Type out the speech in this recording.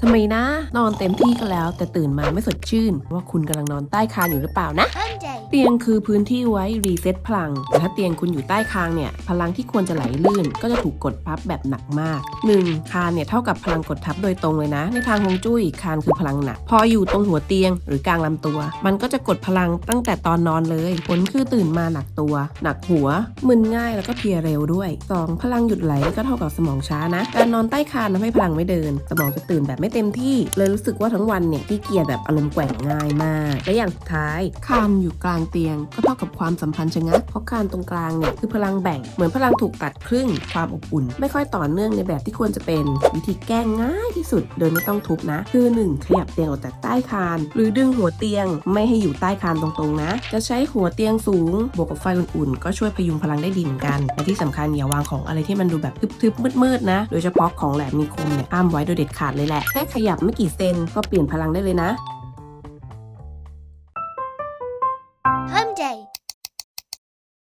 ทำไมนะ นอนเต็มที่ก็แล้ว แต่ตื่นมาไม่สดชื่น ว่าคุณกำลังนอนใต้คานอยู่หรือเปล่านะ Monday. เตียงคือพื้นที่ไว้รีเซ็ตพลัง แต่ถ้าเตียงคุณอยู่ใต้คางเนี่ย พลังที่ควรจะไหลลื่น ก็จะถูกกดทับแบบหนักมาก 1. คานเนี่ยเท่ากับพลังกดทับโดยตรงเลยนะ ในทางฮวงจุ้ยคานคือพลังหนัก พออยู่ตรงหัวเตียงหรือกลางลำตัว มันก็จะกดพลังตั้งแต่ตอนนอนเลยผลคือตื่นมาหนักตัว หนักหัวมึนง่ายแล้วก็เพลียเร็วด้วย 2. พลังหยุดไหลก็เท่ากับสมองช้านะ การนอนใต้คานทำให้พลังไม่เดิน สมองจะตื่นแบบไม่เต็มที่ เลยรู้สึกว่าทั้งวันเนี่ยที่เกียจแบบอารมณ์แกว่งง่ายมาก และอย่างสุดท้ายคานอยู่กลางเตียง ก็เท่ากับความสัมพันธ์ชะงักเพราะคานตรงกลางเนี่ยคือพลังแบ่งเหมือนพลังถูกตัดครึ่งความอบอุ่น ไม่ค่อยต่อเนื่องในแบบที่ควรจะเป็น วิธีแก้ง่ายที่สุดโดยไม่ต้องทุบนะ คือ 1. ขยับเตียงออกจากใต้คาน หรือดึงหัวเตียงไม่ให้อยู่ใต้คานตรงๆนะ จะใช้หัวเตียงสูง บวกกับไฟอุ่นๆก็ช่วยพยุงพลังได้ดีเหมือนกันและที่สำคัญอย่าวางของอะไรที่มันดูแบบทึบๆมืดๆนะ โดยเฉพาะของแหลมมีคมเนี่ยห้ามไว้โดยเด็ดขาดเลยแหละค่ขยับไม่กี่เซนก็เปลี่ยนพลังได้เลยนะ Monday.